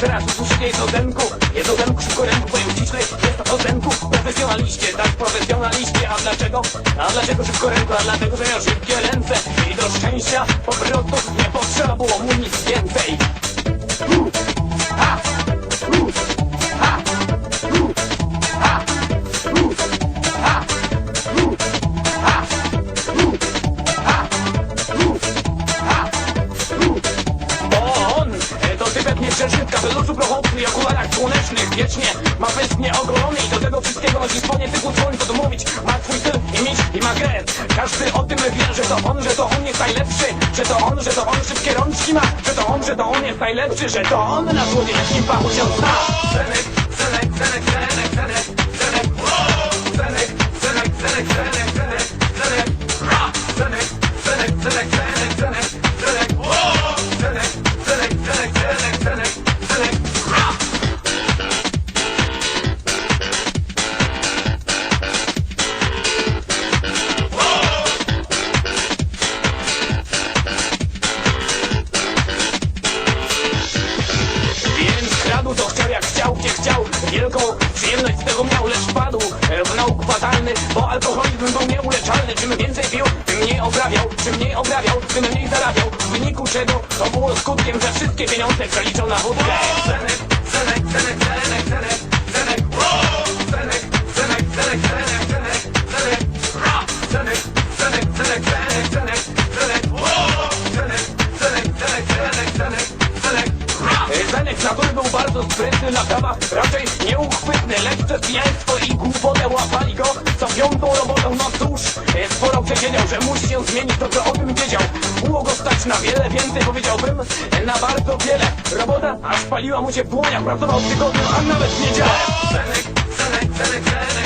teraz słusznie jest od Jest od ręku, szybko ręku, powiem Jest od ręku, profesjonaliście, tak profesjonaliście. A dlaczego? A dlaczego szybko ręku? A dlatego, że miał szybkie ręce. I do szczęścia nie potrzeba było mu nic więcej. To typek nieprzeszytka Wyluczu prochowny i okularach słonecznych Wiecznie ma pysk nieogolony I do tego wszystkiego nosi spodnie typu dzwoń Co tu mówić, ma twój styl i mieć i ma grę Każdy o tym wie, że to on, że to on jest najlepszy Że to on, że to on szybkie rączki ma Że to on, że to on jest najlepszy Że to on na słowiańskim pachu się zna. Zenek, zenek, zenek, zenek, zenek Wielką przyjemność z tego miał, lecz padł e, w nauk fatalny Bo alkoholizm był nieuleczalny. Czym więcej pił, tym mniej obrabiał Czym mniej obrabiał, tym mniej zarabiał. W wyniku czego to było skutkiem Że wszystkie pieniądze przeliczą na wódkę Natury był bardzo sprytny, na prawa raczej nieuchwytny. Lecz pijaństwo i głupotę łapali go za piątą robotą No cóż, e, sporo przesiedział, że musi się zmienić to co o tym wiedział. Było go stać na wiele więcej powiedziałbym, e, na bardzo wiele. Robota aż paliła mu się w dłoniach, pracował tygodniu, a nawet niedzielę. Zenek, zenek, zenek, zenek